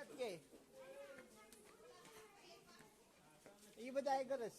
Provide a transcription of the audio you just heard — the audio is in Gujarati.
નથી. એ બધા એ ગરજ